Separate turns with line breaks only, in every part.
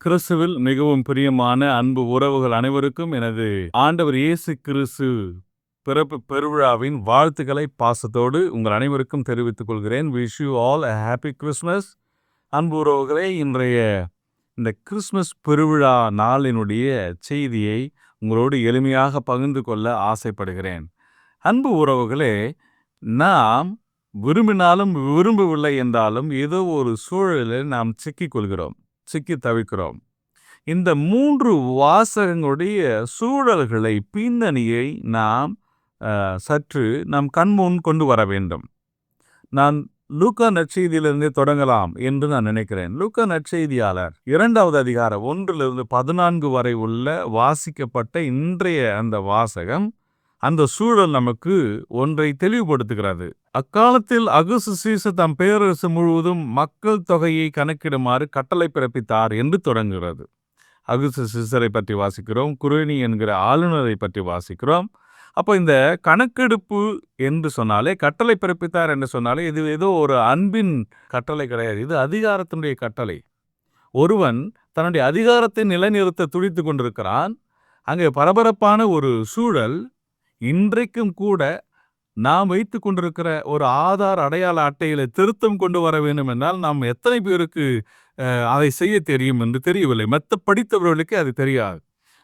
கிறிஸ்துவில் மிகவும் பிரியமான அன்பு உறவுகள் அனைவருக்கும் எனது ஆண்டவர் இயேசு கிறிஸ்து பிறப்பு பெருவிழாவின் வாழ்த்துக்களை பாசத்தோடு உங்கள் அனைவருக்கும் தெரிவித்துக் கொள்கிறேன். Wish you all a happy Christmas அன்பு உறவுகளே இன்றைய இந்த கிறிஸ்மஸ் பெருவிழா நாளினுடைய செய்தியை உங்களோடு எளிமையாக பகிர்ந்து கொள்ள ஆசைப்படுகிறேன். அன்பு உறவுகளே நாம் விரும்பினாலும் விரும்பவில்லை என்றாலும் ஏதோ ஒரு சூழலில் நாம் சிக்கிக்கொள்கிறோம் சிக்கி தவிக்கிறோம். இந்த மூன்று வாசகங்களுடைய சூழல்களை பின்னணியை நாம் சற்று நம் கண்முன் கொண்டு வர வேண்டும். நான் லூக்கா நற்செய்தியிலிருந்து தொடங்கலாம் என்று நான் நினைக்கிறேன். லூக்கா நற்செய்தியாளர் இரண்டாவது அதிகாரம் ஒன்றிலிருந்து பதினான்கு வரை உள்ள வாசிக்கப்பட்ட இன்றைய அந்த வாசகம் அந்த சூழல் நமக்கு ஒன்றை தெளிவுபடுத்துகிறது. அக்காலத்தில் அகுசு சீச தம் பேரரசு முழுவதும் மக்கள் தொகையை கணக்கிடுமாறு கட்டளை பிறப்பித்தார் என்று தொடங்குகிறது. அகுசு சீசரை பற்றி வாசிக்கிறோம் குரேனி என்கிற ஆளுநரை பற்றி வாசிக்கிறோம். அப்போ இந்த கணக்கெடுப்பு என்று சொன்னாலே கட்டளை பிறப்பித்தார் என்று சொன்னாலே இது ஏதோ ஒரு அன்பின் கட்டளை கிடையாது. இது அதிகாரத்தினுடைய கட்டளை. ஒருவன் தன்னுடைய அதிகாரத்தை நிலைநிறுத்த துடித்து கொண்டிருக்கிறான். அங்கே பரபரப்பான ஒரு சூழல் இன்றைக்கும் கூட நாம் வைத்து கொண்டிருக்கிற ஒரு ஆதார் அடையாள அட்டையில திருத்தம் கொண்டு வர வேண்டும் என்றால் நாம் எத்தனை பேருக்கு அதை செய்ய தெரியும் என்று தெரியவில்லை. மற்ற படித்தவர்களுக்கு அது தெரியாது.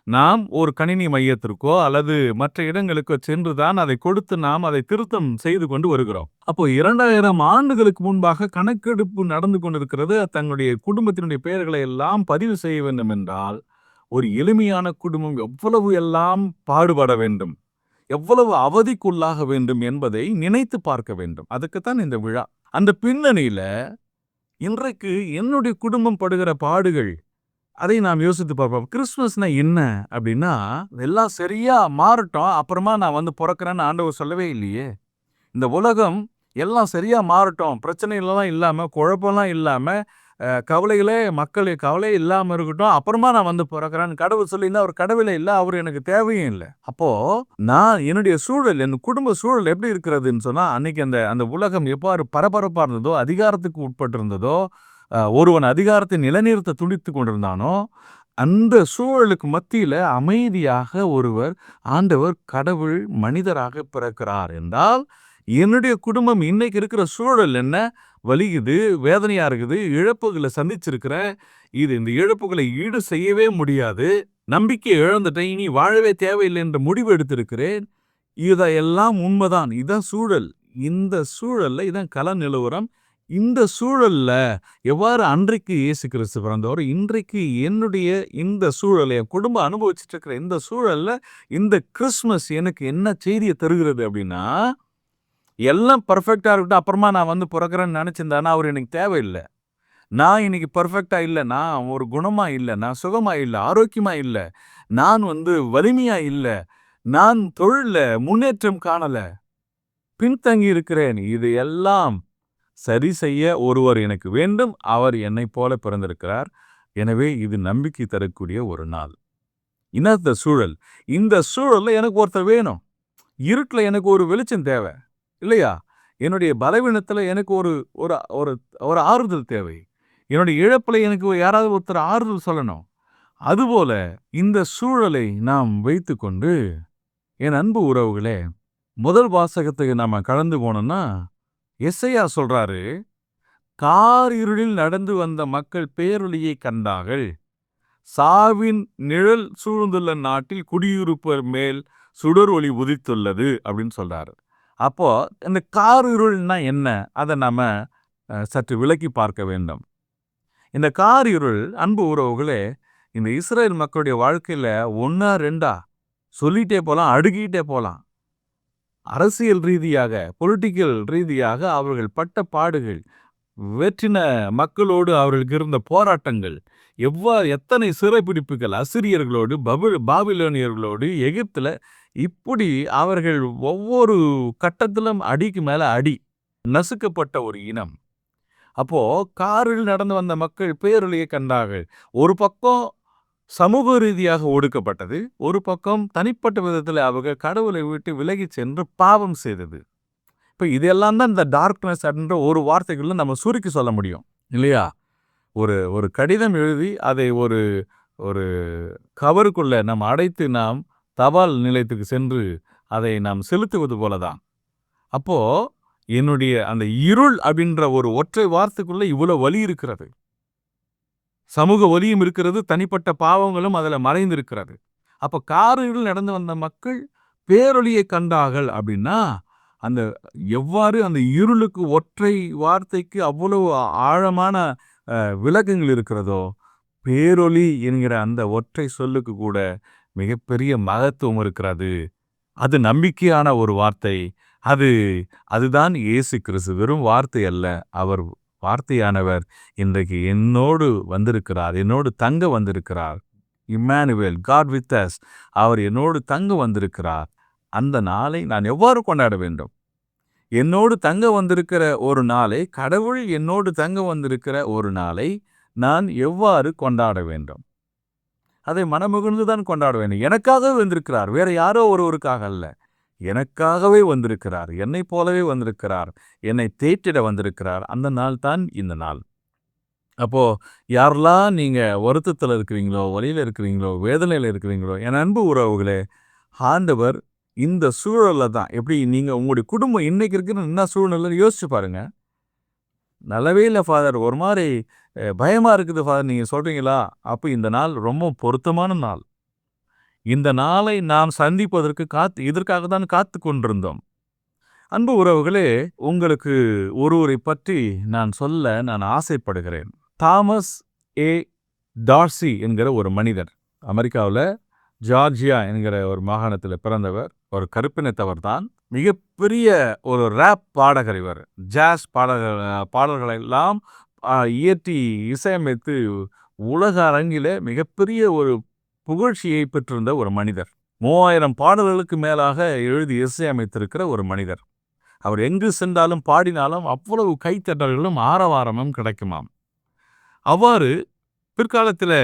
நாம் ஒரு கணினி மையத்திற்கோ அல்லது மற்ற இடங்களுக்கோ சென்றுதான் அதை கொடுத்து நாம் அதை திருத்தம் செய்து கொண்டு வருகிறோம். அப்போ இரண்டாயிரம் ஆண்டுகளுக்கு முன்பாக கணக்கெடுப்பு நடந்து கொண்டிருக்கிறது. தங்களுடைய குடும்பத்தினுடைய பெயர்களை எல்லாம் பதிவு செய்ய வேண்டும் என்றால் ஒரு எளிமையான குடும்பம் எவ்வளவு எல்லாம் பாடுபட வேண்டும்? எவ்வளவு அவதிக்குள்ளாக வேண்டும் என்பதை நினைத்து பார்க்க வேண்டும். அதுக்குத்தான் இந்த விழா. அந்த பின்னணியில இன்றைக்கு என்னுடைய குடும்பம் படுகிற பாடுகள் அதை நாம் யோசித்து பார்ப்போம். கிறிஸ்மஸ்னா என்ன அப்படின்னா எல்லாம் சரியா மாறட்டும் அப்புறமா நான் வந்து பிறக்கிறேன்னு ஆண்டவர் சொல்லவே இல்லையே. இந்த உலகம் எல்லாம் சரியா மாறட்டும் பிரச்சனைகள்லாம் இல்லாம குழப்பம்லாம் இல்லாம கவலைகளே மக்கள் கவலை இல்லாமல் இருக்கட்டும் அப்புறமா நான் வந்து பிறக்கிறேன்னு கடவுள் சொல்லியிருந்தா அவர் கடவுளே இல்லை அவர் எனக்கு தேவையும் இல்லை. அப்போது நான் என்னுடைய சூழல் என் குடும்ப சூழல் எப்படி இருக்கிறதுன்னு சொன்னால் அன்னைக்கு அந்த அந்த உலகம் எவ்வாறு பரபரப்பாக இருந்ததோ அதிகாரத்துக்கு உட்பட்டிருந்ததோ ஒருவன் அதிகாரத்தை நிலநிறுத்த துடித்து கொண்டிருந்தானோ அந்த சூழலுக்கு மத்தியில் அமைதியாக ஒருவர் ஆண்டவர் கடவுள் மனிதராக பிறக்கிறார் என்றால் என்னுடைய குடும்பம் இன்னைக்கு இருக்கிற சூழல் என்ன? வலிக்குது வேதனையாக இருக்குது இழப்புகளை சந்திச்சிருக்கிறேன். இது இந்த இழப்புகளை ஈடு செய்யவே முடியாது. நம்பிக்கை இழந்துட்டேன் இனி வாழவே தேவையில்லை என்ற முடிவு எடுத்திருக்கிறேன். இதெல்லாம் உண்மைதான். இதான் சூழல். இந்த சூழலில் இதான் கல நிலவரம். இந்த சூழல்ல எவ்வாறு அன்றைக்கு இயேசு கிறிஸ்து பிறந்தவர் இன்றைக்கு என்னுடைய இந்த சூழல் என் குடும்பம் அனுபவிச்சுட்டு இருக்கிற இந்த சூழல்ல இந்த கிறிஸ்மஸ் எனக்கு என்ன செய்தியை தருகிறது அப்படின்னா எல்லாம் பர்ஃபெக்டாக இருக்கட்டும். அப்புறமா நான் வந்து பிறக்கிறேன்னு நினச்சிருந்தேன்னா அவர் எனக்கு தேவையில்லை. நான் இன்னைக்கு பர்ஃபெக்டாக இல்லை. நான் ஒரு குணமா இல்லை. நான் சுகமா இல்லை. ஆரோக்கியமா இல்லை. நான் வந்து வலிமையா இல்லை. நான் தொழிலில் முன்னேற்றம் காணல. பின்தங்கி இருக்கிறேன். இது எல்லாம் சரி செய்ய ஒருவர் எனக்கு வேண்டும். அவர் என்னைப் போல பிறந்திருக்கிறார். எனவே இது நம்பிக்கை தரக்கூடிய ஒரு நாள். இன்னத்த சூழல். இந்த சூழல்ல எனக்கு ஒருத்தர் வேணும். இருட்டுல எனக்கு ஒரு வெளிச்சம் தேவை. இல்லையா? என்னுடைய பலவீனத்துல எனக்கு ஒரு ஒரு ஒரு ஒரு ஆறுதல் தேவை. என்னுடைய இழப்பில் எனக்கு யாராவது ஒருத்தர் ஆறுதல் சொல்லணும். அதுபோல இந்த சூழலை நாம் வைத்துக்கொண்டு என் அன்பு உறவுகளே முதல் வாசகத்துக்கு நாம கலந்து போனோம்னா எஸ்ஐயா சொல்றாரு கார் இருளில் நடந்து வந்த மக்கள் பேரொளியை கண்டார்கள். சாவின் நிழல் சூழ்ந்துள்ள நாட்டில் குடியிருப்பர் மேல் சுடர் ஒளி உதித்துள்ளது அப்படின்னு சொல்றாரு. அப்போ இந்த கார் இருள்னா என்ன? அதை நாம சற்று விளக்கி பார்க்க வேண்டும். இந்த கார் இருள் அன்பு உறவுகளே இந்த இஸ்ரேல் மக்களுடைய வாழ்க்கையில ஒன்னா ரெண்டா சொல்லிட்டே போகலாம் அடுக்கிட்டே போகலாம் அரசியல் ரீதியாக பொலிட்டிக்கல் ரீதியாக அவர்கள் பட்ட பாடுகள் வெற்றின மக்களோடு அவர்களுக்கு இருந்த போராட்டங்கள் எவ்வாறு எத்தனை சிறைப்பிடிப்புகள் அசிரியர்களோடு பபு பாபிலோனியர்களோடு எகிப்தில் இப்படி அவர்கள் ஒவ்வொரு கட்டத்திலும் அடிக்கு மேலே அடி நசுக்கப்பட்ட ஒரு இனம். அப்போது காரில் நடந்து வந்த மக்கள் பேரொழியை கண்டார்கள். ஒரு பக்கம் சமூக ரீதியாக ஒடுக்கப்பட்டது ஒரு பக்கம் தனிப்பட்ட விதத்தில் அவங்க கடவுளை விட்டு விலகி சென்று பாவம் செய்தது. இப்போ இதெல்லாம் தான் இந்த டார்க்னஸ் அப்படின்ற ஒரு வார்த்தைகளில் நம்ம சுருக்கி சொல்ல முடியும் இல்லையா? ஒரு ஒரு கடிதம் எழுதி அதை ஒரு ஒரு கவருக்குள்ளே நாம் அடைத்து நாம் தபால் நிலையத்துக்கு சென்று அதை நாம் செலுத்துவது போல தான் அப்போ என்னுடைய அந்த இருள் அப்படின்ற ஒரு ஒற்றை வார்த்தைக்குள்ளே இவ்வளவு வலி இருக்கிறது. சமூக ஒலியும் இருக்கிறது தனிப்பட்ட பாவங்களும் அதுல மறைந்திருக்கிறது. அப்போ காரில் நடந்து வந்த மக்கள் பேரொளியை கண்டார்கள் அப்படின்னா அந்த எவ்வாறு அந்த இருளுக்கு ஒற்றை வார்த்தைக்கு அவ்வளவு ஆழமான விளக்கங்கள் இருக்கிறதோ பேரொளி என்கிற அந்த ஒற்றை சொல்லுக்கு கூட மிகப்பெரிய மகத்துவம் இருக்கிறது. அது நம்பிக்கையான ஒரு வார்த்தை. அது அதுதான் இயேசு கிறிஸ்து வெறும் வார்த்தை அல்ல. அவர் வார்த்தையானவர் இன்றைக்கு என்னோடு வந்திருக்கிறார். என்னோடு தங்க வந்திருக்கிறார். Emmanuel God with us. அவர் என்னோடு தங்க வந்திருக்கிறார். அந்த நாளை நான் எவ்வாறு கொண்டாட வேண்டும்? என்னோடு தங்க வந்திருக்கிற ஒரு நாளை கடவுள் என்னோடு தங்க வந்திருக்கிற ஒரு நாளை நான் எவ்வாறு கொண்டாட வேண்டும்? அதை மனமுகிழ்ந்து தான் கொண்டாட வேண்டும். எனக்காகவே வந்திருக்கிறார். வேற யாரோ ஒருவருக்காக அல்ல. எனக்காகவே வந்திருக்கிறார். என்னை போலவே வந்திருக்கிறார். என்னை தேற்றிட வந்திருக்கிறார். அந்த நாள் தான் இந்த நாள். அப்போ யாரெல்லாம் நீங்க வருத்தத்தில் இருக்கிறீங்களோ வழியில் இருக்கிறீங்களோ வேதனையில் இருக்கிறீங்களோ என் அன்பு உறவுகளே ஆண்டவர் இந்த சூழல்ல தான். எப்படி நீங்க உங்களுடைய குடும்பம் இன்னைக்கு இருக்கிற என்ன சூழ்நிலை யோசிச்சு பாருங்க. நல்லாவே இல்லை ஃபாதர் ஒரு மாதிரி பயமாக பயமா இருக்குது ஃபாதர் நீங்க சொல்றீங்களா? அப்போ இந்த நாள் ரொம்ப பொருத்தமான நாள். இந்த நாளை நாம் சந்திப்பதற்கு காத்து இதற்காக தான் காத்து கொண்டிருந்தோம். அன்பு உறவுகளே உங்களுக்கு ஒருவரை பற்றி நான் சொல்ல நான் ஆசைப்படுகிறேன். தாமஸ் ஏ. டார்சி என்கிற ஒரு மனிதர். அமெரிக்காவில் ஜார்ஜியா என்கிற ஒரு மாகாணத்தில் பிறந்தவர். ஒரு கருப்பினத்தவர் தான். மிகப்பெரிய ஒரு ரேப் பாடகர் இவர். ஜாஸ் பாடகர் பாடல்களை எல்லாம் இயற்றி இசையமைத்து உலக அரங்கில மிகப்பெரிய ஒரு புகழ்ச்சியை பெற்றிருந்த ஒரு மனிதர். மூவாயிரம் பாடல்களுக்கு மேலாக எழுதி இசையமைத்திருக்கிற ஒரு மனிதர். அவர் எங்கு சென்றாலும் பாடினாலும் அவ்வளவு கைத்தட்டல்களும் ஆரவாரமும் கிடைக்குமாம். அவ்வாறு பிற்காலத்தில்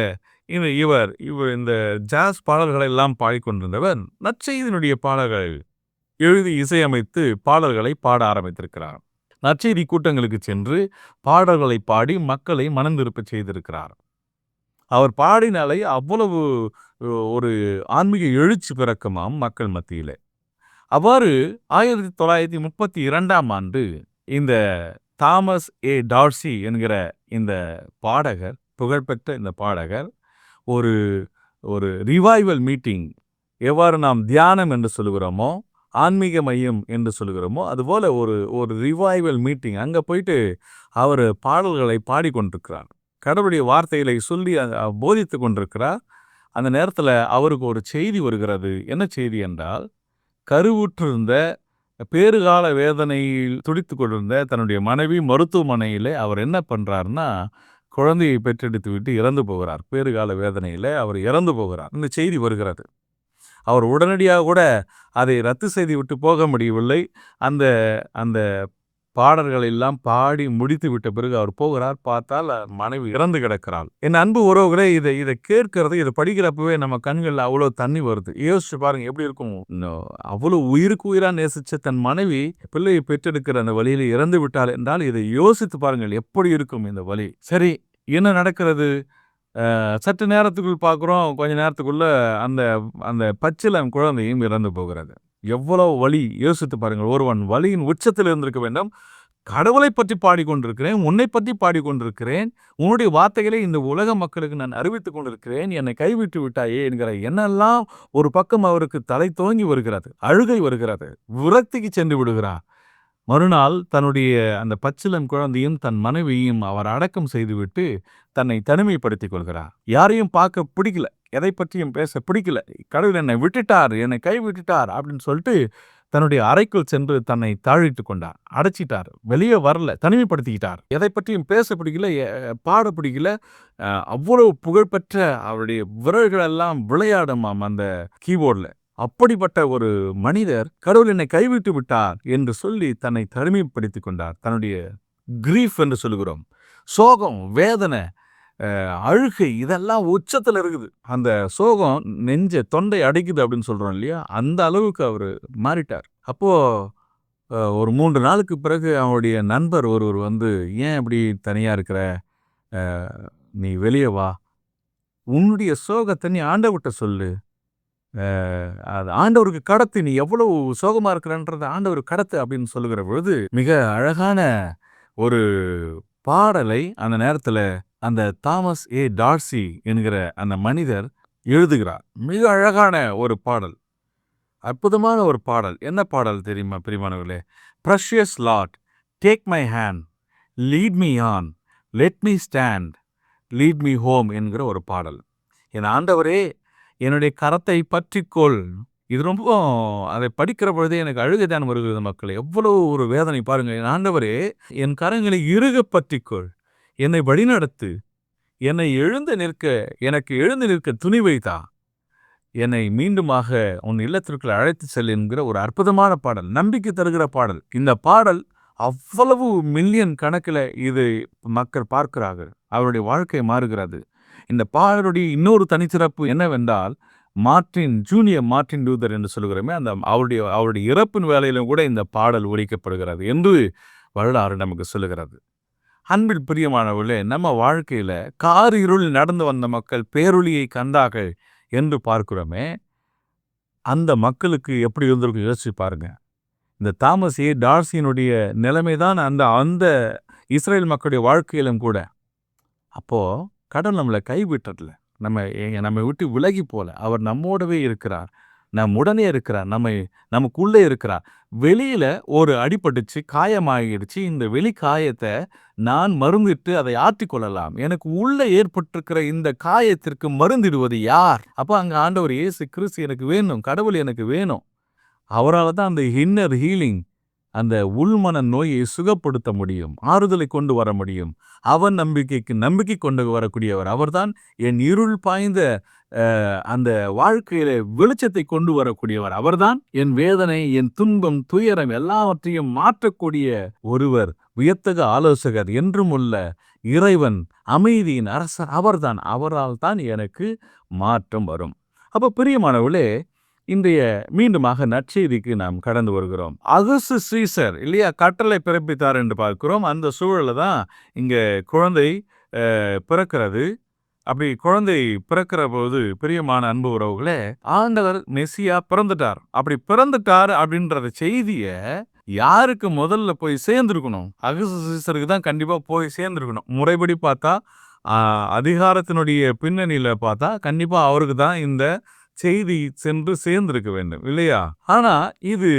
இந்த இவர் இவர் இந்த ஜாஸ் பாடல்களை எல்லாம் பாடிக்கொண்டிருந்தவர் நற்செய்தியினுடைய பாடல்கள் எழுதி இசையமைத்து பாடல்களை பாட ஆரம்பித்திருக்கிறார். நற்செய்தி கூட்டங்களுக்கு சென்று பாடல்களை பாடி மக்களை மனந்திருப்ப செய்திருக்கிறார். அவர் பாடினாலே அவ்வளவு ஒரு ஆன்மீக எழுச்சி பிறக்குமாம் மக்கள் மத்தியில். அவ்வாறு ஆயிரத்தி தொள்ளாயிரத்தி முப்பத்தி இரண்டாம் ஆண்டு இந்த தாமஸ் ஏ டார்சி என்கிற இந்த பாடகர் புகழ்பெற்ற இந்த பாடகர் ஒரு ஒரு ரிவைவல் மீட்டிங் எவ்வாறு நாம் தியானம் என்று சொல்லுகிறோமோ ஆன்மீக மையம் என்று சொல்லுகிறோமோ அதுபோல் ஒரு ஒரு ரிவைவல் மீட்டிங் அங்கே போயிட்டு அவர் பாடல்களை பாடிக்கொண்டிருக்கிறார். கடவுளுடைய வார்த்தைகளை சொல்லி போதித்து கொண்டிருக்கிறார். அந்த நேரத்தில் அவருக்கு ஒரு செய்தி வருகிறது. என்ன செய்தி என்றால் கருவுற்றிருந்த பேறுகால வேதனையில் துடித்து கொண்டிருந்த தன்னுடைய மனைவி மருத்துவமனையில் அவர் என்ன பண்ணுறாருன்னா குழந்தையை பெற்றெடுத்து விட்டு இறந்து போகிறார். பேறுகால வேதனையில் அவர் இறந்து போகிறார். இந்த செய்தி வருகிறது. அவர் உடனடியாக கூட அதை ரத்து செய்து விட்டு போக முடியவில்லை. அந்த அந்த பாடல்கள் எல்லாம் பாடி முடித்து விட்ட பிறகு அவர் போகிறார். பார்த்தால் மனைவி இறந்து கிடக்கிறாள். என் அன்பு உறவுகளே இதை இதை கேட்கறது இதை படிக்கிறப்பவே நம்ம கண்களில் அவ்வளோ தண்ணி வருது. யோசிச்சு பாருங்க எப்படி இருக்கும்? அவ்வளோ உயிருக்கு உயிராக நேசிச்ச தன் மனைவி பிள்ளையை பெற்றெடுக்கிற அந்த வழியில் இறந்து விட்டாள் என்றால் இதை யோசித்து பாருங்கள் எப்படி இருக்கும் இந்த வழி? சரி என்ன நடக்கிறது? சற்று நேரத்துக்குள் பார்க்குறோம். கொஞ்ச நேரத்துக்குள்ளே அந்த அந்த பச்சிலம் குழந்தையும் இறந்து போகிறது. எவ்வளோ வலி? யோசித்து பாருங்கள். ஒருவன் வலியின் உச்சத்தில் இருந்திருக்க வேண்டும். கடவுளை பற்றி பாடிக்கொண்டிருக்கிறேன். உன்னை பற்றி பாடிக்கொண்டிருக்கிறேன். உன்னுடைய வார்த்தைகளை இந்த உலக மக்களுக்கு நான் அறிவித்துக் கொண்டிருக்கிறேன். என்னை கைவிட்டு விட்டாயே என்கிற என்னெல்லாம் ஒரு பக்கம் அவருக்கு தலை தோங்கி வருகிறது. அழுகை வருகிறது. விரக்திக்கு சென்று விடுகிறார். மறுநாள் தன்னுடைய அந்த பச்சிலன் குழந்தையும் தன் மனைவியையும் அவர் அடக்கம் செய்துவிட்டு தன்னை தனிமைப்படுத்திக் கொள்கிறார். யாரையும் பார்க்க பிடிக்கல. எதை பற்றியும் பேச பிடிக்கல. கடவுள் என்னை விட்டுட்டார் என்னை கை விட்டுட்டார் அப்படின்னு சொல்லிட்டு தன்னுடைய அறைக்குள் சென்று தன்னை தாழிட்டு கொண்டார். அடைச்சிட்டார். வெளியே வரல. தனிமைப்படுத்திக்கிட்டார். எதை பற்றியும் பேச பிடிக்கல பாட பிடிக்கல. அவ்வளவு புகழ்பெற்ற அவருடைய விரல்கள் எல்லாம் விளையாடுமாம் அந்த கீபோர்டில். அப்படிப்பட்ட ஒரு மனிதர் கடவுள் என்னை கைவிட்டு விட்டார் என்று சொல்லி தன்னை தனிமைப்படுத்திக் கொண்டார். தன்னுடைய கிரீஃப் என்று சொல்லுகிறோம். சோகம் வேதனை அழுகை இதெல்லாம் உச்சத்தில் இருக்குது. அந்த சோகம் நெஞ்ச தொண்டை அடைக்குது அப்படின்னு சொல்கிறோம் இல்லையா? அந்த அளவுக்கு அவர் மாறிட்டார். அப்போது ஒரு மூன்று நாளுக்கு பிறகு அவருடைய நண்பர் ஒருவர் வந்து ஏன் இப்படி தனியாக இருக்கிற? நீ வெளியே வா. உன்னுடைய சோகத்தை நீ ஆண்டவர்கிட்ட சொல்லு. அது ஆண்டவருக்கு கடத்து நீ எவ்வளவு சோகமாக இருக்கிறன்றத ஆண்டவர் கடத்து அப்படின்னு சொல்லுகிற பொழுது மிக அழகான ஒரு பாடலை அந்த நேரத்தில் அந்த தாமஸ் ஏ. டார்சி என்கிற அந்த மனிதர் எழுதுகிறார். மிக அழகான ஒரு பாடல். அற்புதமான ஒரு பாடல். என்ன பாடல் தெரியுமா பிரிமானவர்களே precious lord take my hand lead me on let me stand lead me home என்கிற ஒரு பாடல். என் ஆண்டவரே என்னுடைய கரத்தை பற்றிக்கொள். இது ரொம்ப அதை படிக்கிற பொழுதே எனக்கு அழுகை தான் வருகிறது மக்கள். எவ்வளவு ஒரு வேதனை பாருங்கள். என் ஆண்டவரே என் கரங்களை இறுக பற்றிக்கொள். என்னை வழிநடத்து. என்னை எழுந்து நிற்க எனக்கு எழுந்து நிற்க துணிவை தா என்னை மீண்டுமாக உன் இல்லத்திற்குள் அழைத்து செல் என்கிற ஒரு அற்புதமான பாடல் நம்பிக்கை தருகிற பாடல். இந்த பாடல் அவ்வளவு மில்லியன் கணக்கில் இது மக்கள் பார்க்கிறார்கள். அவருடைய வாழ்க்கை மாறுகிறது. இந்த பாடலுடைய இன்னொரு தனிச்சிறப்பு என்னவென்றால் மார்ட்டின் ஜூனியர் மார்ட்டின் லூதர் என்று சொல்கிறோமே அந்த அவருடைய அவருடைய இறப்பின் வேலையிலும் கூட இந்த பாடல் ஒழிக்கப்படுகிறது என்று வரலாறு நமக்கு சொல்லுகிறது. அன்பில் பிரியமானவர்களே நம்ம வாழ்க்கையில கார் இருள் நடந்து வந்த மக்கள் பேரொளியை கண்டார்கள் என்று பார்க்கிறோமே அந்த மக்களுக்கு எப்படி இருந்திருக்கும் யோசிச்சு பாருங்க. இந்த தாமஸ் ஏ. டார்சியினுடைய நிலைமை தான் அந்த அந்த இஸ்ரேல் மக்களுடைய வாழ்க்கையிலும் கூட. அப்போ கடவுள் நம்மளை கைவிட்டதில்ல. நம்ம நம்மை நம்ம விட்டு விலகி போல அவர் நம்மோடவே இருக்கிறார். நம் உடனே இருக்கிறார். நம்மை நமக்குள்ளே இருக்கிறார். வெளியில ஒரு அடிபட்டுச்சு காயமாகிடுச்சு இந்த வெளி காயத்தை நான் மருந்திட்டு அதை ஆற்றி கொள்ளலாம். எனக்கு உள்ள ஏற்பட்டிருக்கிற இந்த காயத்திற்கு மருந்திடுவது யார்? அப்ப அங்க ஆண்டவர் இயேசு கிறிஸ்து எனக்கு வேணும். கடவுள் எனக்கு வேணும். அவரால் தான் அந்த இன்னர் ஹீலிங் அந்த உள்மன நோயை சுகப்படுத்த முடியும் ஆறுதலை கொண்டு வர முடியும். அவர் நம்பிக்கைக்கு நம்பிக்கை கொண்டு வரக்கூடியவர் அவர்தான். என் இருள் பாய்ந்த அந்த வாழ்க்கையில வெளிச்சத்தை கொண்டு வரக்கூடியவர் அவர்தான். என் வேதனை என் துன்பம் துயரம் எல்லாவற்றையும் மாற்றக்கூடிய ஒருவர் வியத்தக ஆலோசகர் என்றும் உள்ள இறைவன் அமைதியின் அரசர் அவர்தான். அவரால் தான் எனக்கு மாற்றம் வரும். அப்போ பிரியமானவளே இன்றைய மீண்டுமாக நற்செய்திக்கு நாம் கடந்து வருகிறோம். அகசு சீசர் இல்லையா? கட்டளை பிறப்பித்தார் என்று பார்க்கிறோம். அந்த சூழலில் தான் இங்கே குழந்தை பிறக்கிறது. அப்படி குழந்தை பிறக்கிற போது பிரியமான அன்பு உறவுகளே ஆண்டவர் மெஸ்ஸியா பிறந்துட்டார். அப்படி பிறந்துட்டார் அப்படின்றத செய்திய யாருக்கு முதல்ல போய் சேர்ந்துருக்கணும்? அகசு சீசருக்கு தான் கண்டிப்பா போய் சேர்ந்துருக்கணும். முறைப்படி பார்த்தா அதிகாரத்தினுடைய பின்னணியில் பார்த்தா கண்டிப்பாக அவருக்கு தான் இந்த செய்தி சென்று சேர்ந்திருக்க வேண்டும் இல்லையா? ஆனா இது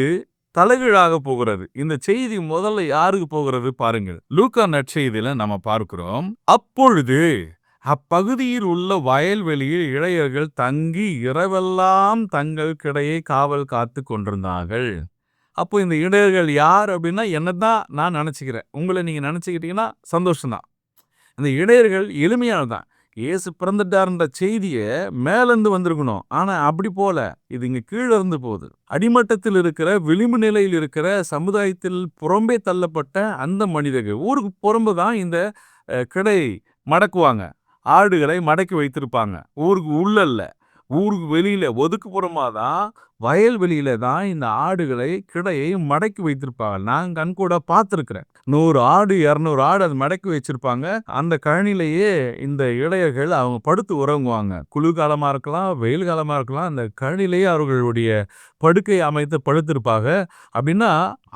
தலைகீழாக போகிறது. இந்த செய்தி முதல்ல யாருக்கு போகிறது பாருங்கள். லூக்கா நற்செய்தியில நம்ம பார்க்கிறோம். அப்பொழுது அப்பகுதியில் உள்ள வயல்வெளியில் இளையர்கள் தங்கி இரவெல்லாம் தங்கள் கிடையை காவல் காத்து கொண்டிருந்தார்கள். அப்போ இந்த இளையர்கள் யார் அப்படின்னா என்ன தான் நான் நினச்சிக்கிறேன். உங்களை நீங்கள் நினச்சிக்கிட்டீங்கன்னா சந்தோஷம்தான். இந்த இடையர்கள் எளிமையானதான் இயேசு பிறந்துட்டார்ன்ற செய்தியை மேலேருந்து வந்திருக்கணும். ஆனால் அப்படி போல. இது இங்கே கீழே இருந்து போகுது. அடிமட்டத்தில் இருக்கிற விளிம்பு நிலையில் இருக்கிற சமுதாயத்தில் புறம்பே தள்ளப்பட்ட அந்த மனிதர்கள். ஊருக்கு புறம்பு தான் இந்த அஹ், கிடை மடக்குவாங்க. ஆடுகளை மடக்கி வைத்திருப்பாங்க. ஊருக்கு உள்ளல்ல ஊருக்கு வெளியில் ஒதுக்குப்புறமாக தான் வயல்வெளியில தான் இந்த ஆடுகளை கிடையை மடக்கி வைத்திருப்பாங்க. நான் கண்கூட பார்த்துருக்குறேன். நூறு ஆடு இரநூறு ஆடு அது மடக்கி வச்சிருப்பாங்க. அந்த கழனிலேயே இந்த இளையர்கள் அவங்க படுத்து உறங்குவாங்க. குளிர்காலமாக இருக்கலாம் வெயில் காலமாக இருக்கலாம் அந்த கழனிலேயே அவர்களுடைய படுக்கை அமைத்து படுத்திருப்பாங்க. அப்படின்னா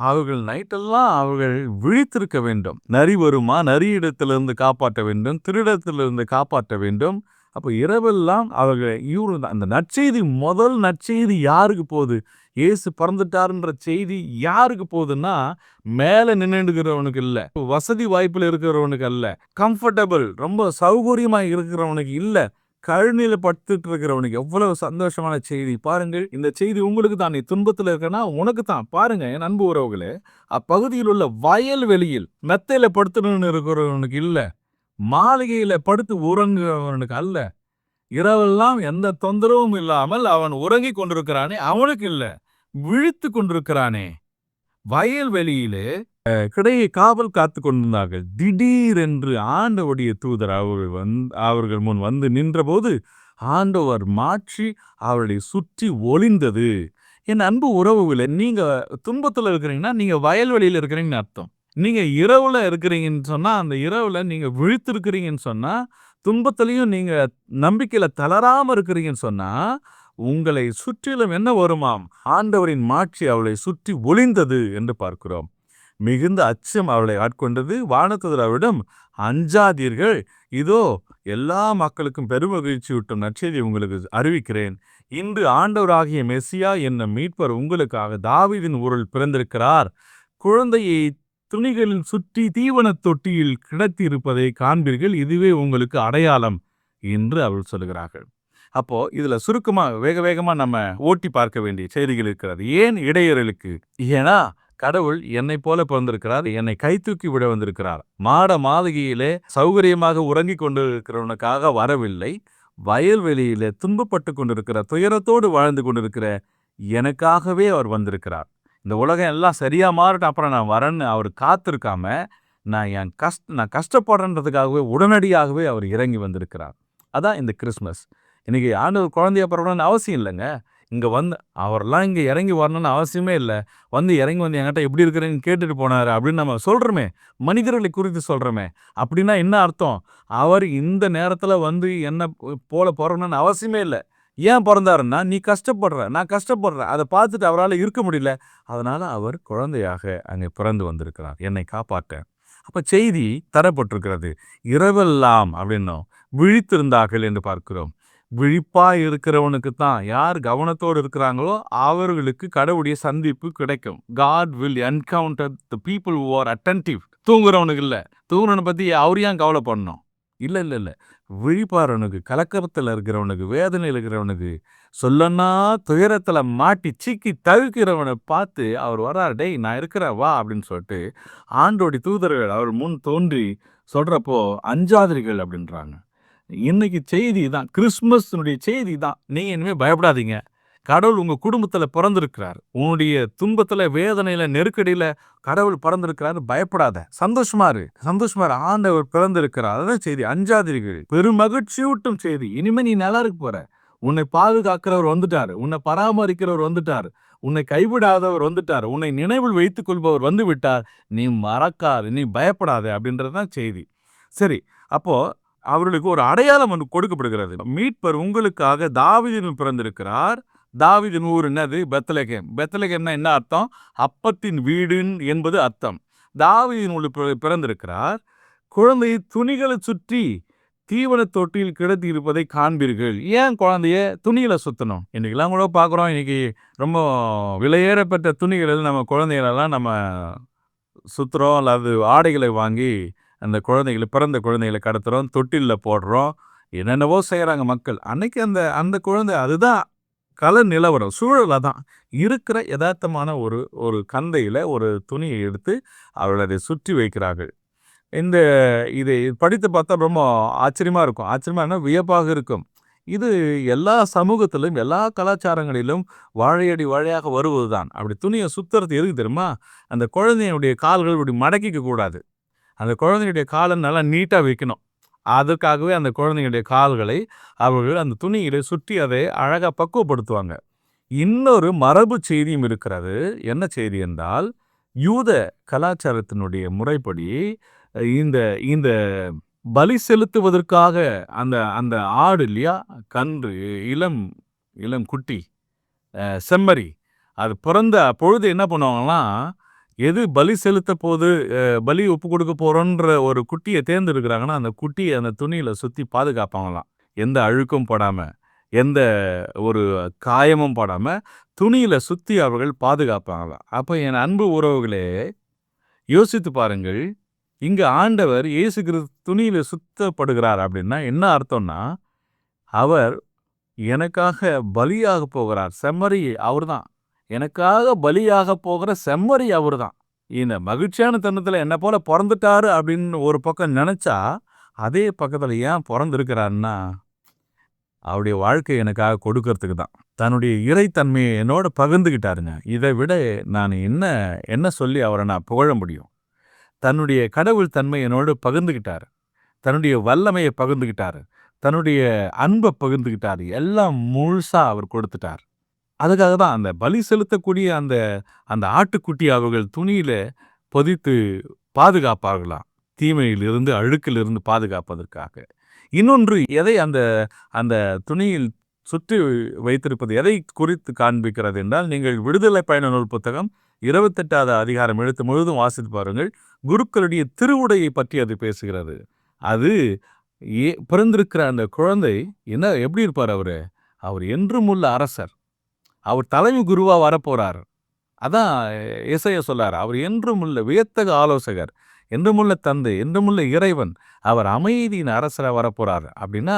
அவர்கள் நைட்டெல்லாம் அவர்கள் விழித்திருக்க வேண்டும். நரி வருமா? நரியிடத்திலிருந்து காப்பாற்ற வேண்டும். திருடத்திலிருந்து காப்பாற்ற வேண்டும். அப்போ இரவெல்லாம் அவர்கள் இவரு தான். அந்த நற்செய்தி முதல் நற்செய்தி யாருக்கு போகுது? இயேசு பிறந்துட்டாருன்ற செய்தி யாருக்கு போகுதுன்னா மேலே நின்றுக்கிறவனுக்கு இல்லை. வசதி வாய்ப்பில் இருக்கிறவனுக்கு அல்ல. கம்ஃபர்டபுள் ரொம்ப சௌகரியமாக இருக்கிறவனுக்கு இல்லை. கழுநில படுத்துட்டு இருக்கிறவனுக்கு எவ்வளவு சந்தோஷமான செய்தி. பாருங்கள் இந்த செய்தி உங்களுக்கு தான். நீ துன்பத்தில் இருக்கனா உனக்கு தான். பாருங்க என் அன்பு உறவுகளே அப்பகுதியில் உள்ள வயல் வெளியில் மெத்தையில் படுத்துன்னு இருக்கிறவனுக்கு இல்லை. மாளிகையில படுத்து உறங்குறவனுக்கு அல்ல. இரவெல்லாம் எந்த தொந்தரவும் இல்லாமல் அவன் உறங்கிக் கொண்டிருக்கிறானே அவனுக்கு இல்ல விழித்து கொண்டிருக்கிறானே. வயல்வெளியிலே அஹ், கிடையை காவல் காத்து கொண்டிருந்தார்கள். திடீரென்று ஆண்டவுடைய தூதர் அவர்கள் வந்து அவர்கள் முன் வந்து நின்றபோது ஆண்டவர் மாற்றி அவர்களை சுற்றி ஒளிந்தது. என் அன்பு உறவுகளை நீங்க துன்பத்தில் இருக்கிறீங்கன்னா நீங்க வயல்வெளியில இருக்கிறீங்கன்னு அர்த்தம். நீங்கள் இரவில் இருக்கிறீங்கன்னு சொன்னால் அந்த இரவில் நீங்கள் விழித்திருக்கிறீங்கன்னு சொன்னால் துன்பத்துலேயும் நீங்கள் நம்பிக்கையில் தளராமல் இருக்கிறீங்கன்னு சொன்னால் உங்களை சுற்றிலும் என்ன வருமாம்? ஆண்டவரின் மாட்சி அவளை சுற்றி ஒளிந்தது என்று பார்க்கிறோம். மிகுந்த அச்சம் அவளை ஆட்கொண்டது. வானத்துதராவிடம் "அஞ்சாதீர்கள். இதோ எல்லா மக்களுக்கும் பெருமகிழ்ச்சியூட்டும் நற்செய்தியை உங்களுக்கு அறிவிக்கிறேன். இன்று ஆண்டவராகிய மெசியா என்னும் மீட்பர் உங்களுக்காக தாவிதின் ஊரில் பிறந்திருக்கிறார். குழந்தையை துணிகளில் சுற்றி தீவனத் தொட்டியில் கிடத்தியிருப்பதைக் காண்பீர்கள். இதுவே உங்களுக்கு அடையாளம்" என்று அவள் சொல்லுகிறார்கள். அப்போ இதுல சுருக்கமா வேக வேகமா நம்ம ஓட்டி பார்க்க வேண்டிய செய்திகள் இருக்கிறது. ஏன் இடையறலுக்கு ஏன்னா கடவுள் என்னைப் போல பிறந்திருக்கிறார். என்னை கைதூக்கி விட வந்திருக்கிறார். மாட மாளிகையிலே சௌகரியமாக உறங்கிக் கொண்டிருக்கிறவனுக்காக வரவில்லை. வயல்வெளியிலே துன்பப்பட்டு கொண்டிருக்கிற, துயரத்தோடு வாழ்ந்து கொண்டிருக்கிற எனக்காகவே அவர் வந்திருக்கிறார். இந்த உலகம் எல்லாம் சரியாக மாறட்டும் அப்புறம் நான் வரேன்னு அவர் காத்திருக்காம, நான் என் கஷ்ட நான் கஷ்டப்படுறேன்றதுக்காகவே உடனடியாகவே அவர் இறங்கி வந்திருக்கிறார். அதான் இந்த கிறிஸ்மஸ். இன்றைக்கி ஆண்டவர் குழந்தைய பிறக்கணும்னு அவசியம் இல்லைங்க. இங்கே வந்து அவர்லாம் இங்கே இறங்கி வரணும்னு அவசியமே இல்லை வந்து இறங்கி வந்து என்கிட்ட எப்படி இருக்கிறேன்னு கேட்டுட்டு போனார் அப்படின்னு நம்ம சொல்கிறோமே மனிதர்களை குறித்து சொல்கிறோமே அப்படின்னா என்ன அர்த்தம்? அவர் இந்த நேரத்தில் வந்து என்ன போல பொறக்கணும்னு அவசியமே இல்லை ஏன் பிறந்தாருன்னா நீ கஷ்டப்படுற, நான் கஷ்டப்படுறேன். அதை பார்த்துட்டு அவரால் இருக்க முடியல. அதனால் அவர் குழந்தையாக அங்கே பிறந்து வந்திருக்கிறார். என்னை காப்பாற்ற. அப்போ செய்தி தரப்பட்டிருக்கிறது. இரவெல்லாம் அப்படின்னும் விழித்திருந்தார்கள் என்று பார்க்கிறோம். விழிப்பாக இருக்கிறவனுக்கு தான் யார் கவனத்தோடு இருக்கிறாங்களோ அவர்களுக்கு கடவுளுடைய சந்திப்பு கிடைக்கும். God will encounter the people who are attentive. தூங்குறவனுக்கு இல்லை தூங்குறவனை பற்றி அவர் ஏன் கவலைப்படணும்? இல்லை இல்லை இல்லை விழிப்பாறவனுக்கு, கலக்கரத்தில் இருக்கிறவனுக்கு, வேதனை இருக்கிறவனுக்கு, சொல்லன்னா துயரத்தில் மாட்டி சிக்கி தவிக்கிறவனை பார்த்து அவர் வரார் "டேய் நான் இருக்கிறேன் வா" அப்படின்னு சொல்லிட்டு ஆண்டோடி தூதர்கள் அவர் முன் தோன்றி சொல்கிறப்போ அஞ்சாதிரிகள் அப்படின்றாங்க. இன்னைக்கு செய்தி தான். கிறிஸ்மஸ்னுடைய செய்தி தான். நீங்கள் இனிமேல் பயப்படாதீங்க. கடவுள் உங்கள் குடும்பத்தில் பிறந்திருக்கிறார். உன்னுடைய துன்பத்தில் வேதனையில் நெருக்கடியில் கடவுள் பிறந்திருக்கிறாரு. பயப்படாத. சந்தோஷமா இரு. சந்தோஷமா இரு. ஆண்டவர் பிறந்திருக்கிறார். அதான் செய்தி. அஞ்சாதிரிகள் பெருமகிழ்ச்சியூட்டும் செய்தி. இனிமே நீ நல்லா இருக்க போற. உன்னை பாதுகாக்கிறவர் வந்துட்டார் உன்னை பராமரிக்கிறவர் வந்துட்டார். உன்னை கைவிடாதவர் வந்துட்டார். உன்னை நினைவில் வைத்துக் கொள்பவர் வந்து விட்டார். நீ மறக்காது நீ பயப்படாதே அப்படின்றது தான் செய்தி. சரி. அப்போ அவர்களுக்கு ஒரு அடையாளம் ஒன்று கொடுக்கப்படுகிறது. மீட்பர் உங்களுக்காக தாவீதில் பிறந்திருக்கிறார். தாவிதின் ஊர் என்னது? பெத்தலகேம் பெத்தலகேம்னா என்ன அர்த்தம்? அப்பத்தின் வீடு என்பது அர்த்தம். தாவிதின் உள்ள பிறந்திருக்கிறார். குழந்தை துணிகளை சுற்றி தீவன தொட்டியில் கிடத்தி இருப்பதை காண்பீர்கள். ஏன் குழந்தைய துணிகளை சுத்தணும்? இன்றைக்கெல்லாம் கூட பார்க்குறோம். இன்றைக்கி ரொம்ப விலையேறப்பட்ட துணிகளில் நம்ம குழந்தைகளெல்லாம் நம்ம சுற்றுறோம் அல்லது ஆடைகளை வாங்கி அந்த குழந்தைகளை பிறந்த குழந்தைகளை கடத்துகிறோம் தொட்டிலில் போடுறோம். என்னென்னவோ செய்கிறாங்க மக்கள். அன்னைக்கு அந்த அந்த குழந்தை அதுதான் கல நிலவரம். சூழலை தான் இருக்கிற யதார்த்தமான ஒரு ஒரு கந்தையில் ஒரு துணியை எடுத்து அவளை அதை சுற்றி வைக்கிறார்கள். இந்த இதை படித்து பார்த்தா ரொம்ப ஆச்சரியமாக இருக்கும். ஆச்சரியமாக வியப்பாக இருக்கும். இது எல்லா சமூகத்திலும், எல்லா கலாச்சாரங்களிலும் வாழையடி வாழையாக வருவது தான் அப்படி துணியை சுத்துறது எதுக்கு தெரியுமா? அந்த குழந்தையினுடைய கால்கள் இப்படி மடக்கிக்க கூடாது. அந்த குழந்தையுடைய கால நல்லா நீட்டாக வைக்கணும். அதற்காகவே அந்த குழந்தைங்களுடைய கால்களை அவர்கள் அந்த துணியிலே சுற்றி அதை அழகாக பக்குவப்படுத்துவாங்க. இன்னொரு மரபு செய்தியும் இருக்கிறது. என்ன செய்தி என்றால், யூத கலாச்சாரத்தினுடைய முறைப்படி இந்த இந்த பலி செலுத்துவதற்காக அந்த அந்த ஆடு இல்லையா? கன்று, இளம் இளம் குட்டி, செம்மறி. அது பிறந்த பொழுது என்ன பண்ணுவாங்கன்னா எது பலி செலுத்த போது பலி ஒப்பு கொடுக்க போகிறோன்ற ஒரு குட்டிய தேர்ந்தெடுக்கிறாங்கன்னா, அந்த குட்டிய அந்த துணியில சுத்தி பாதுகாப்பாங்களாம். எந்த அழுக்கும் படாம, எந்த ஒரு காயமும் படாம துணியில சுத்தி அவர்கள் பாதுகாப்பாங்களாம். அப்ப என் அன்பு உறவுகளே, யோசித்து பாருங்கள். இங்க ஆண்டவர் இயேசு கிறிஸ்து துணியில சுத்தப்படுகிறார் அப்படின்னா என்ன அர்த்தம்னா, அவர் எனக்காக பலியாக போகிறார். செம்மறி அவர்தான். எனக்காக பலியாக போகிற செம்மறி அவர் தான் இந்த மகிழ்ச்சியான தருணத்தில் என்னை போல பிறந்துட்டாரு அப்படின்னு ஒரு பக்கம் நினச்சா அதே பக்கத்தில் ஏன் பிறந்திருக்கிறாருன்னா அவருடைய வாழ்க்கை எனக்காக கொடுக்கறதுக்கு தான். தன்னுடைய இறைத்தன்மையை என்னோட பகிர்ந்துக்கிட்டாருங்க இதை விட நான் என்ன என்ன சொல்லி அவரை நான் புகழ முடியும்? தன்னுடைய கடவுள் தன்மை என்னோடு பகிர்ந்துக்கிட்டார் தன்னுடைய வல்லமையை பகிர்ந்துக்கிட்டார் தன்னுடைய அன்பை பகிர்ந்துக்கிட்டார் எல்லாம் முழுசாக அவர் கொடுத்துட்டார். அதுக்காக தான் அந்த பலி செலுத்தக்கூடிய அந்த அந்த ஆட்டுக்குட்டி அவர்கள் துணியில் பொதித்து பாதுகாப்பார்களாம். தீமையிலிருந்து அழுக்கிலிருந்து பாதுகாப்பதற்காக. இன்னொன்று எதை அந்த அந்த துணியில் சுற்றி வைத்திருப்பது எதை குறித்து காண்பிக்கிறது என்றால் நீங்கள் விடுதலை பயண நூல் புத்தகம் இருபத்தெட்டாவது அதிகாரம் எழுத்து முழுவதும் வாசித்து பாருங்கள். குருக்களுடைய திருவுடையை பற்றி அது பேசுகிறது. அது ஏ பிறந்திருக்கிற அந்த குழந்தை என்ன எப்படி இருப்பார் அவர்? அவர் என்றும் உள்ள அரசர். அவர் தலைமை குருவா வரப்போகிறார் அதான் இசைய சொல்லார் அவர் என்றும் உள்ள வியத்தக ஆலோசகர் என்றுமுள்ள தந்தை என்றுமுள்ள இறைவன் அவர் அமைதியின் அரசராக வரப்போகிறார் அப்படின்னா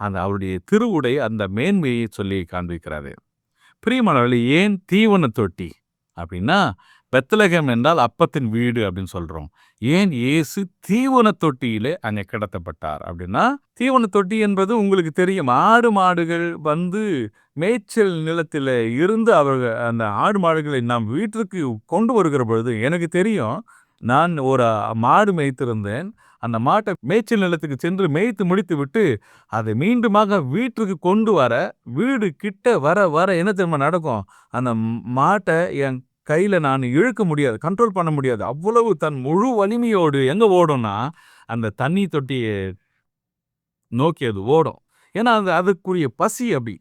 அந்த அவருடைய திருவுடை அந்த மேன்மையை சொல்லி காண்பிக்கிறாரு. பிரியமானவர்களே ஏன் தீவன தொட்டி? அப்படின்னா பெத்தலகம் என்றால் அப்பத்தின் வீடு அப்படின்னு சொல்றோம். ஏன் இயேசு தீவன தொட்டியிலே அங்கே கிடத்தப்பட்டார்? அப்படின்னா தீவன தொட்டி என்பது உங்களுக்கு தெரியும். ஆடு மாடுகள் வந்து மேய்ச்சல் நிலத்தில் இருந்து அவர்கள் அந்த ஆடு மாடுகளை நாம் வீட்டிற்கு கொண்டு வருகிற பொழுது எனக்கு தெரியும் நான் ஒரு மாடு மேய்த்திருந்தேன். அந்த மாட்டை மேய்ச்சல் நிலத்துக்கு சென்று மேய்த்து முடித்து விட்டு அதை மீண்டுமாக வீட்டுக்கு கொண்டு வர வீடு கிட்ட வர வர என்ன தெரியுமா நடக்கும்? அந்த மாட்டை என் கையில் நான் இழுக்க முடியாது கண்ட்ரோல் பண்ண முடியாது. அவ்வளவு தன் முழு வலிமையோடு எங்கே ஓடும்னா அந்த தண்ணி தொட்டியை நோக்கி அது ஓடும். ஏன்னா அது அதுக்குரிய பசி அப்படி.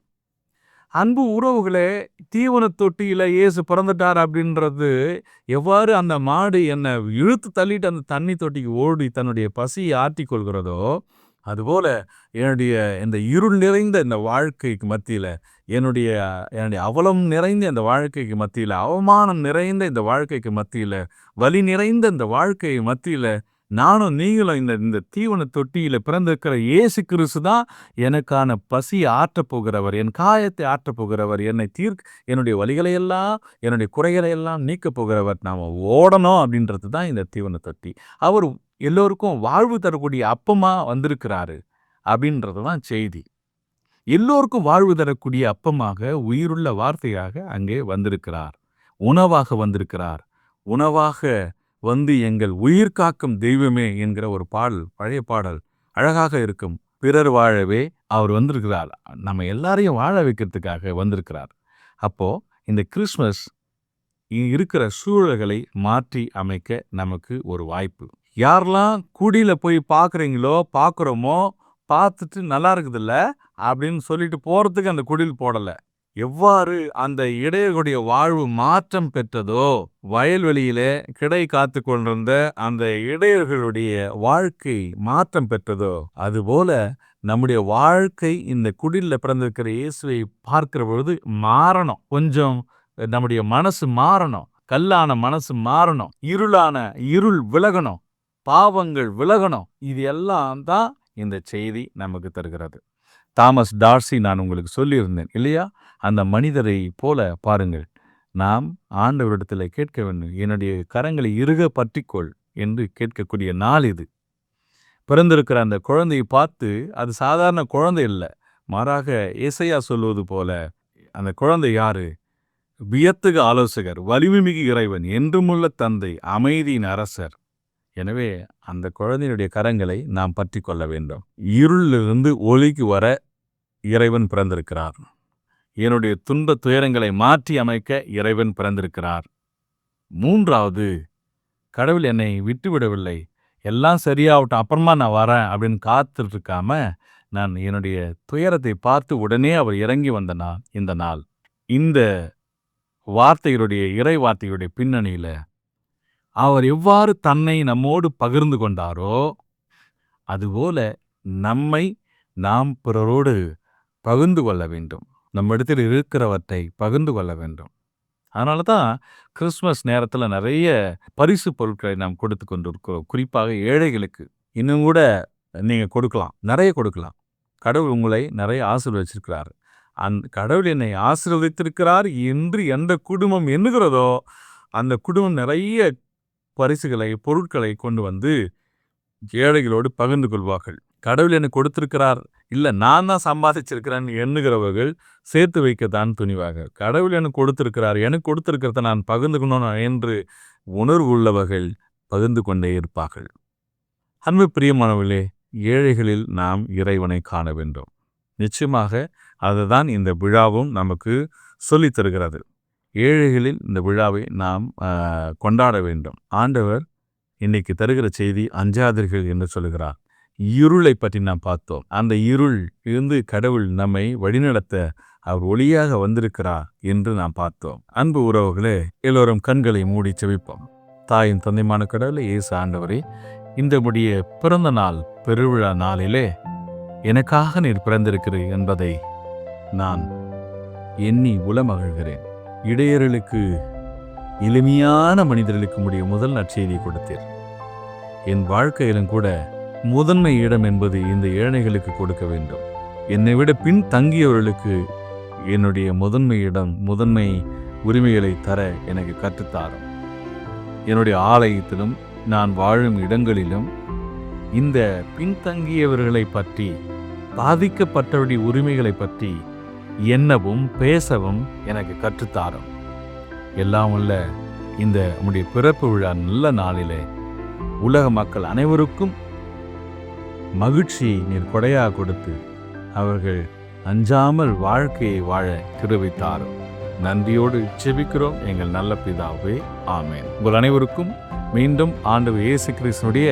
அன்பு உறவுகளே தீவன தொட்டியில் இயேசு பிறந்துட்டார் அப்படின்றது எவ்வாறு அந்த மாடு என்னை இழுத்து தள்ளிட்டு அந்த தண்ணி தொட்டிக்கு ஓடி தன்னுடைய பசியை ஆற்றி கொள்கிறதோ அதுபோல் என்னுடைய இந்த இருள் நிறைந்த இந்த வாழ்க்கைக்கு மத்தியில் என்னுடைய என்னுடைய அவலம் நிறைந்த இந்த வாழ்க்கைக்கு மத்தியில் அவமானம் நிறைந்த இந்த வாழ்க்கைக்கு மத்தியில் வலி நிறைந்த இந்த வாழ்க்கை மத்தியில் நானும் நீங்களும் இந்த இந்த தீவன தொட்டியில் பிறந்திருக்கிற இயேசு கிறிஸ்து தான் எனக்கான பசியை ஆற்றப் போகிறவர் என் காயத்தை ஆற்றப் போகிறவர் என்னை தீர்க் என்னுடைய வழிகளை எல்லாம் என்னுடைய குறைகளை எல்லாம் நீக்கப் போகிறவர். நாம் ஓடணும் அப்படின்றது தான் இந்த தீவன தொட்டி. அவர் எல்லோருக்கும் வாழ்வு தரக்கூடிய அப்பமாக வந்திருக்கிறாரு அப்படின்றது தான் செய்தி. எல்லோருக்கும் வாழ்வு தரக்கூடிய அப்பமாக உயிருள்ள வார்த்தையாக அங்கே வந்திருக்கிறார். உணவாக வந்திருக்கிறார். உணவாக வந்து எங்கள் உயிர் காக்கும் தெய்வமே என்கிற ஒரு பாடல் பழைய பாடல் அழகாக இருக்கும். பிறர் வாழவே அவர் வந்திருக்கிறார். நம்ம எல்லாரையும் வாழ வைக்கிறதுக்காக வந்திருக்கிறார். அப்போ இந்த கிறிஸ்மஸ் இருக்கிற சூழல்களை மாற்றி அமைக்க நமக்கு ஒரு வாய்ப்பு. யாரெல்லாம் குடியில் போய் பார்க்குறீங்களோ பார்க்குறோமோ பார்த்துட்டு நல்லா இருக்குதுல்ல? அப்படின்னு சொல்லிட்டு போகிறதுக்கு அந்த குடில் போடலை. எவ்வாறு அந்த இடையகுடைய வாழ்வு மாற்றம் பெற்றதோ வயல்வெளியிலே கிடை காத்து கொண்டிருந்த அந்த இடையர்களுடைய வாழ்க்கை மாற்றம் பெற்றதோ அதுபோல நம்முடைய வாழ்க்கை இந்த குடிலில் பிறந்திருக்கிற இயேசுவை பார்க்கிற பொழுது மாறணும். கொஞ்சம் நம்முடைய மனசு மாறணும். கல்லான மனசு மாறணும். இருளான இருள் விலகணும். பாவங்கள் விலகணும். இது எல்லாம் தான் இந்த செய்தி நமக்கு தருகிறது. தாமஸ் டார்சி நான் உங்களுக்கு சொல்லியிருந்தேன் இல்லையா? அந்த மனிதரை போல பாருங்கள். நாம் ஆண்டவரிடத்தில் கேட்க வேண்டும். என்னுடைய கரங்களை இறுக பற்றிக்கொள் என்று கேட்கக்கூடிய நாள் இது. பிறந்திருக்கிற அந்த குழந்தையை பார்த்து அது சாதாரண குழந்தை இல்லை மாறாக இசையா சொல்வது போல அந்த குழந்தை யாரு? வியத்துக ஆலோசகர் வலிமைமிகு இறைவன் என்றுமுள்ள தந்தை அமைதியின் அரசர். எனவே அந்த குழந்தையினுடைய கரங்களை நாம் பற்றி கொள்ள வேண்டும். இருளிலிருந்து ஒளிக்கு வர இறைவன் பிறந்திருக்கிறார். என்னுடைய துன்ப துயரங்களை மாற்றி அமைக்க இறைவன் பிறந்திருக்கிறார். மூன்றாவது கடவுள் என்னை விட்டுவிடவில்லை. எல்லாம் சரியாகட்டும் அப்புறமா நான் வரேன் அப்படின்னு காத்துட்டு இருக்காம நான் என்னுடைய துயரத்தை பார்த்து உடனே அவர் இறங்கி வந்த நாள் இந்த நாள். இந்த வார்த்தைகளுடைய இறை வார்த்தையுடைய பின்னணியில அவர் எவ்வாறு தன்னை நம்மோடு பகிர்ந்து கொண்டாரோ அதுபோல நம்மை நாம் பிறரோடு பகிர்ந்து கொள்ள வேண்டும். நம்மிடத்தில் இருக்கிறவற்றை பகிர்ந்து கொள்ள வேண்டும். அதனால தான் கிறிஸ்மஸ் நேரத்தில் நிறைய பரிசு பொருட்களை நாம் கொடுத்து கொண்டிருக்கிறோம் குறிப்பாக ஏழைகளுக்கு. இன்னும் கூட நீங்கள் கொடுக்கலாம் நிறைய கொடுக்கலாம். கடவுள் உங்களை நிறைய ஆசீர்வதிச்சிருக்கிறார் அந் கடவுள் என்னை ஆசீர்வதித்திருக்கிறார் என்று எந்த குடும்பம் எண்ணுகிறதோ அந்த குடும்பம் நிறைய பரிசுகளை பொருட்களை கொண்டு வந்து ஏழைகளோடு பகிர்ந்து கொள்வார்கள். கடவுள் எனக்கு கொடுத்திருக்கிறார். இல்லை நான் தான் சம்பாதிச்சிருக்கிறேன்னு எண்ணுகிறவர்கள் சேர்த்து வைக்கத்தான் துணிவாக. கடவுள் எனக்கு கொடுத்திருக்கிறார். எனக்கு கொடுத்திருக்கிறத நான் பகிர்ந்துக்கணும் என்று உணர்வு உள்ளவர்கள் பகிர்ந்து கொண்டே இருப்பார்கள். அன்பு பிரியமானவர்களே ஏழைகளில் நாம் இறைவனை காண வேண்டும். நிச்சயமாக அதுதான் இந்த விழாவும் நமக்கு சொல்லித் தருகிறது. ஏழைகளில் இந்த விழாவை நாம் கொண்டாட வேண்டும். ஆண்டவர் இன்னைக்கு தருகிற செய்தி அஞ்சாதீர்கள் என்று சொல்லுகிறார். இருளை பற்றி நாம் பார்த்தோம். அந்த இருள் இருந்து கடவுள் நம்மை வழிநடத்த அவர் ஒளியாக வந்திருக்கிறார் என்று நாம் பார்த்தோம். அன்பு உறவுகளே எல்லோரும் கண்களை மூடி செவிப்போம் தாயின் தந்தைமான கடவுளை இயேசு ஆண்டவரே இந்த முடிய பிறந்த நாள் பெருவிழா நாளிலே எனக்காக நீர் பிறந்திருக்கிறீர் என்பதை நான் எண்ணி உலமகிழ்கிறேன் இடையர்களுக்கு எளிமையான மனிதர்களுக்கு முடிய முதல் நற்செய்தியை கொடுத்தேன் என் வாழ்க்கையிலும் கூட முதன்மை இடம் என்பது இந்த ஏழைகளுக்கு கொடுக்க வேண்டும். என்னை விட பின் தங்கியவர்களுக்கு என்னுடைய முதன்மை இடம் முதன்மை உரிமைகளை தர எனக்கு கற்றுத்தாரும். என்னுடைய ஆலயத்திலும் நான் வாழும் இடங்களிலும் இந்த பின்தங்கியவர்களை பற்றி பாதிக்கப்பட்டவருடைய உரிமைகளை பற்றி எண்ணவும் பேசவும் எனக்கு கற்றுத்தாரும். எல்லாம் உள்ள இந்த நம்முடைய பிறப்பு விழா நல்ல நாளிலே உலக மக்கள் அனைவருக்கும் மகிழ்ச்சியை நீர் கொடையாக கொடுத்து அவர்கள் அஞ்சாமல் வாழ்க்கையை வாழ கிருவித்தாரும் நன்றியோடு செபிக்கிறோம். எங்கள் நல்ல பிதாவே ஆமேன். உங்கள் அனைவருக்கும் மீண்டும் ஆண்டவர் இயேசு கிறிஸ்தனுடைய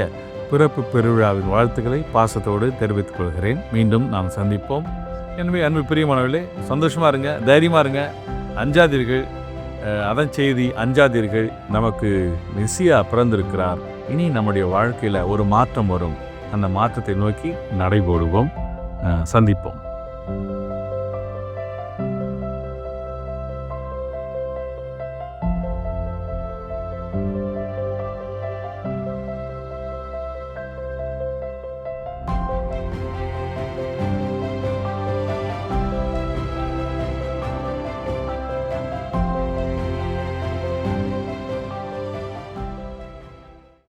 பிறப்பு பெருவிழாவின் வாழ்த்துக்களை பாசத்தோடு தெரிவித்துக் கொள்கிறேன். மீண்டும் நாம் சந்திப்போம். எனவே அன்பு பிரியமானவர்களே சந்தோஷமா இருங்க தைரியமாக இருங்க. அஞ்சாதீர்கள் அதன் செய்தி அஞ்சாதீர்கள். நமக்கு மெஸ்ஸியா பிறந்திருக்கிறார். இனி நம்முடைய வாழ்க்கையில் ஒரு மாற்றம் வரும். அந்த மாற்றத்தை நோக்கி நடைபோடுவோம். சந்திப்போம்.